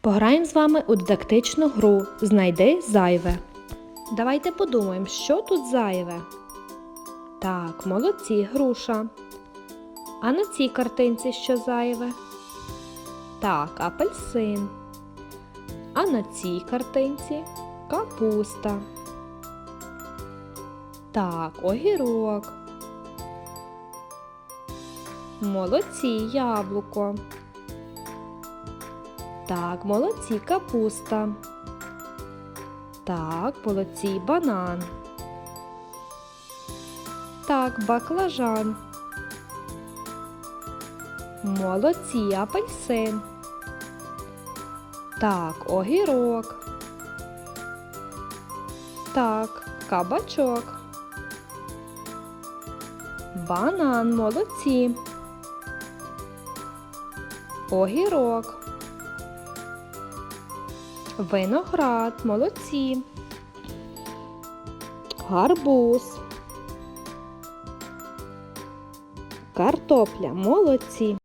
Пограємо з вами у дидактичну гру Знайди зайве. Давайте подумаємо, що тут зайве. Так, молодці, груша. А на цій картинці що зайве? Так, апельсин. А на цій картинці капуста. Так, огірок. Молодці, яблуко. Так, молодці, капуста. Так, молодці, банан. Так, баклажан. Молодці, апельсин. Так, огірок. Так, кабачок. Банан, молодці. Огірок. Виноград, молодці. Гарбуз. Картопля, молодці.